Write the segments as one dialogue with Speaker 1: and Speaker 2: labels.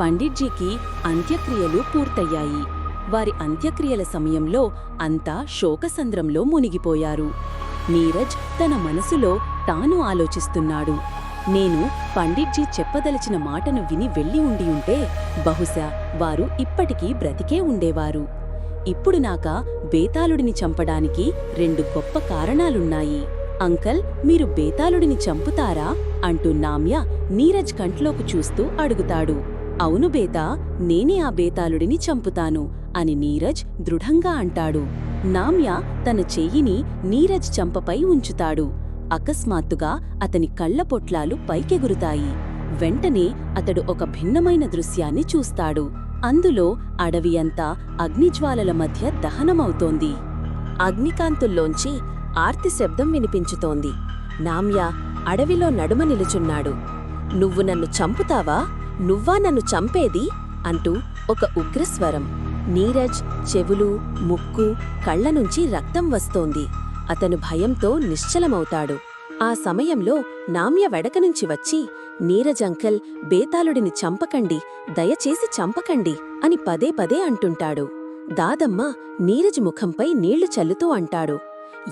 Speaker 1: పండిట్జీకి అంత్యక్రియలు పూర్తయ్యాయి. వారి అంత్యక్రియల సమయంలో అంతా శోకసంద్రంలో మునిగిపోయారు. నీరజ్ తన మనసులో తాను ఆలోచిస్తున్నాడు. నేను పండిట్జీ చెప్పదలిచిన మాటను విని వెళ్ళి ఉండి ఉంటే బహుశా వారు ఇప్పటికీ బ్రతికే ఉండేవారు. ఇప్పుడు నాక బేతాళుడిని చంపడానికి రెండు గొప్ప కారణాలున్నాయి. అంకల్ మీరు బేతాళుడిని చంపుతారా? అంటూ నామ్య నీరజ్ కంట్లోకి చూస్తూ అడుగుతాడు. అవును బేతా నేనే ఆ బేతాళుడిని చంపుతాను అని నీరజ్ దృఢంగా అంటాడు. నామ్య తన చెయ్యిని నీరజ్ చంపపై ఉంచుతాడు. అకస్మాత్తుగా అతని కళ్ళ పొట్లాలు పైకెగురుతాయి. వెంటనే అతడు ఒక భిన్నమైన దృశ్యాన్ని చూస్తాడు. అందులో అడవి అంతా అగ్నిజ్వాలల మధ్య దహనమవుతోంది. అగ్నికాంతుల్లోంచి ఆర్తి శబ్దం వినిపించుతోంది. నామ్య అడవిలో నడుమ నిలుచున్నాడు. నువ్వు నన్ను చంపుతావా? నువ్వా నన్ను చంపేది? అంటూ ఒక ఉగ్రస్వరం. నీరజ్ చెవులు ముక్కు కళ్ళ నుంచి రక్తం వస్తోంది. అతను భయంతో నిశ్చలమవుతాడు. ఆ సమయంలో నామ్య వెడక నుంచి వచ్చి నీరజ్ అంకల్ బేతాళుడిని చంపకండి. దయచేసి చంపకండి అని పదే పదే అంటుంటాడు. దాదమ్మ నీరజ్ ముఖంపై నీళ్ళు చల్లుతూ అంటాడు.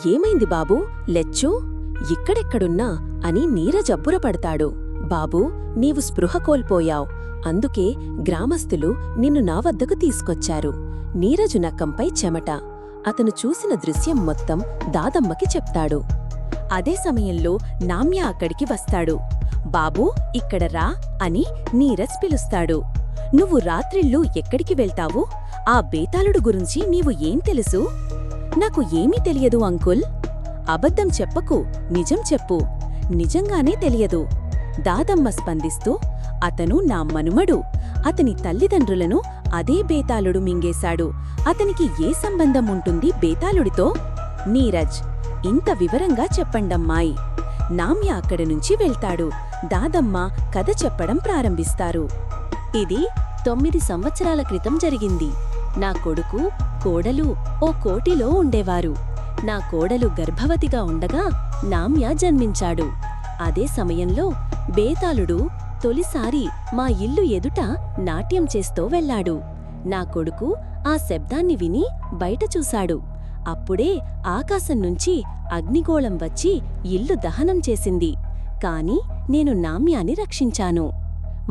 Speaker 1: ఏమైంది బాబూ? లెచ్చు? ఇక్కడెక్కడున్నా? అని నీరజ్ అబ్బురపడతాడు. బాబూ నీవు స్పృహ కోల్పోయావు. అందుకే గ్రామస్థులు నిన్ను నా వద్దకు తీసుకొచ్చారు. నీరజు నక్కంపై చెమట. అతను చూసిన దృశ్యం మొత్తం దాదమ్మకి చెప్తాడు. అదే సమయంలో నామ్య అక్కడికి వస్తాడు. బాబూ ఇక్కడ రా అని నీరజ్ పిలుస్తాడు. నువ్వు రాత్రిళ్ళు ఎక్కడికి వెళ్తావు? ఆ బేతాళుడు గురించి నీవు ఏం తెలుసు? నాకు ఏమీ తెలియదు అంకుల్. అబద్ధం చెప్పకు నిజం చెప్పు. నిజంగానే తెలియదు. దాదమ్మ స్పందిస్తూ అతను నా మనుమడు. అతని తల్లిదండ్రులను అదే బేతాళుడు మింగేశాడు. అతనికి ఏ సంబంధం ఉంటుంది బేతాళుడితో? నీరజ్ ఇంత వివరంగా చెప్పండమ్మాయి. నామ్య అక్కడి నుంచి వెళ్తాడు. దాదమ్మ కథ చెప్పడం ప్రారంభిస్తారు. ఇది తొమ్మిది సంవత్సరాల క్రితం జరిగింది. నా కొడుకు కోడలు ఓ కోటిలో ఉండేవారు. నా కోడలు గర్భవతిగా ఉండగా నామ్య జన్మించాడు. అదే సమయంలో బేతాళుడు తొలిసారి మా ఇల్లు ఎదుట నాట్యం చేస్తూ వెళ్ళాడు. నా కొడుకు ఆ శబ్దాన్ని విని బయట చూశాడు. అప్పుడే ఆకాశం నుంచి అగ్నిగోళం వచ్చి ఇల్లు దహనం చేసింది. కాని నేను నామ్యాన్ని రక్షించాను.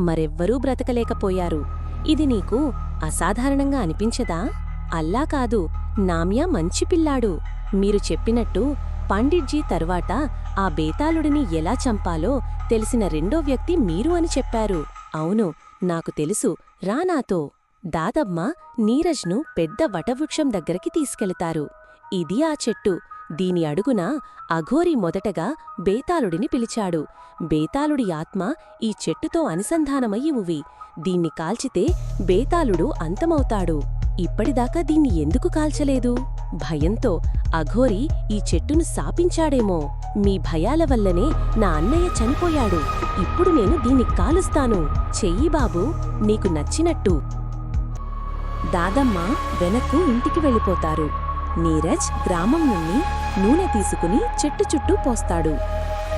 Speaker 1: మరెవ్వరూ బ్రతకలేకపోయారు. ఇది నీకు అసాధారణంగా అనిపించదా? అల్లా కాదు నామ్య మంచి పిల్లాడు. మీరు చెప్పినట్టు పండిట్జీ తర్వాత ఆ బేతాళుడిని ఎలా చంపాలో తెలిసిన రెండో వ్యక్తి మీరు అని చెప్పారు. అవును నాకు తెలుసు రా నాతో దాదమ్మ నీరజ్ను పెద్ద వటవృక్షం దగ్గరికి తీసుకెళతారు. ఇది ఆ చెట్టు. దీని అడుగున అఘోరి మొదటగా బేతాళుడిని పిలిచాడు. బేతాళుడి ఆత్మ ఈ చెట్టుతో అనుసంధానమయ్యి ఉవి. దీన్ని కాల్చితే బేతాళుడు అంతమవుతాడు. ఇప్పటిదాకా దీన్ని ఎందుకు కాల్చలేదు? భయంతో అఘోరి ఈ చెట్టును శాపించాడేమో. మీ భయాల వల్లనే నా అన్నయ్య చనిపోయాడు. ఇప్పుడు నేను దీన్ని కాలుస్తాను. చెయ్యి బాబూ నీకు నచ్చినట్టు. దాదమ్మ వెనక్కు ఇంటికి వెళ్ళిపోతారు. నీరజ్ గ్రామం నుండి నూనె తీసుకుని చెట్టు చుట్టూ పోస్తాడు.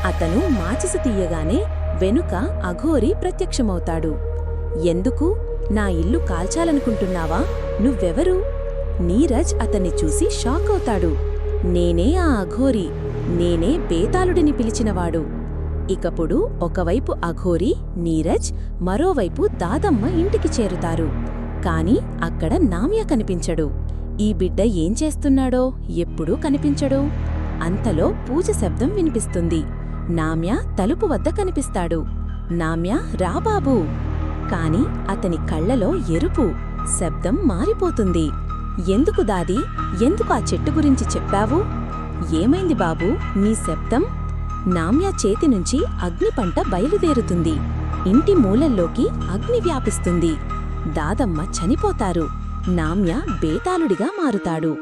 Speaker 1: అతను మాచిసు తీయగానే వెనుక అఘోరి ప్రత్యక్షమవుతాడు. ఎందుకు? నా ఇల్లు కాల్చాలనుకుంటున్నావా? నువ్వెవరు? నీరజ్ అతన్ని చూసి షాక్ అవుతాడు. నేనే ఆ అఘోరి నేనే బేతాళుడిని పిలిచినవాడు. ఇకప్పుడు ఒకవైపు అఘోరి నీరజ్ మరోవైపు దాదమ్మ ఇంటికి చేరుతారు. కాని అక్కడ నామ్య కనిపించడు. ఈ బిడ్డ ఏం చేస్తున్నాడో ఎప్పుడూ కనిపించడు. అంతలో పూజ శబ్దం వినిపిస్తుంది. నామ్య తలుపు వద్ద కనిపిస్తాడు. నామ్య రా బాబూ. కాని అతని కళ్ళలో ఎరుపు శబ్దం మారిపోతుంది. ఎందుకు దాది? ఎందుకు ఆ చెట్టు గురించి చెప్పావు? ఏమైంది బాబూ? నీ శబ్దం? నామ్య చేతి నుంచి అగ్నిపంట బయలుదేరుతుంది. ఇంటి మూలల్లోకి అగ్ని వ్యాపిస్తుంది. దాదమ్మ చనిపోతారు. నామ్య బేతాళుడిగా మారుతాడు.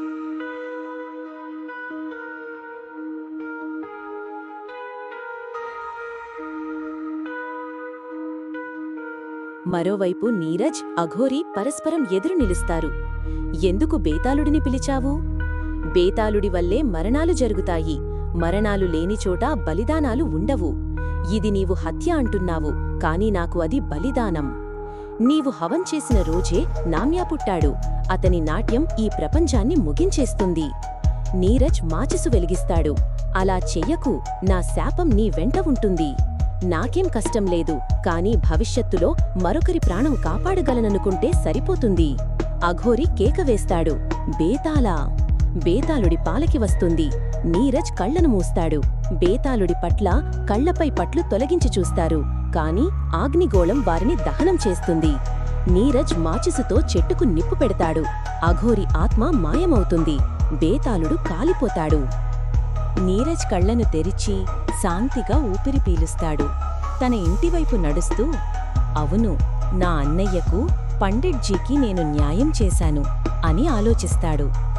Speaker 1: మరోవైపు నీరజ్ అఘోరి పరస్పరం ఎదురు నిలుస్తారు. ఎందుకు బేతాళుడిని పిలిచావు? బేతాళుడి వల్లే మరణాలు జరుగుతాయి. మరణాలు లేని చోట బలిదానాలు ఉండవు. ఇది నీవు హత్య అంటున్నావు కాని నాకు అది బలిదానం. నీవు హవం చేసిన రోజే నామ్యా పుట్టాడు. అతని నాట్యం ఈ ప్రపంచాన్ని ముగించేస్తుంది. నీరజ్ మాచిసు వెలిగిస్తాడు. అలా చెయ్యకు. నా శాపం నీ వెంట ఉంటుంది. నాకేం కష్టం లేదు కాని భవిష్యత్తులో మరొకరి ప్రాణం కాపాడగలననుకుంటే సరిపోతుంది. అఘోరి కేక వేస్తాడు. బేతాళా. బేతాళుడి పాలకి వస్తుంది. నీరజ్ కళ్ళను మూస్తాడు. బేతాళుడి పట్ల కళ్ళపై పట్లు తొలగించి చూస్తారు. కాని ఆగ్నిగోళం వారిని దహనం చేస్తుంది. నీరజ్ మాచిసుతో చెట్టుకు నిప్పు పెడతాడు. అఘోరి ఆత్మ మాయమవుతుంది. బేతాళుడు కాలిపోతాడు. నీరజ్ కళ్ళను తెరిచి శాంతిగా ఊపిరి పీలుస్తాడు. తన ఇంటివైపు నడుస్తూ అవును నా అన్నయ్యకు పండిట్జీకి నేను న్యాయం చేశాను అని ఆలోచిస్తాడు.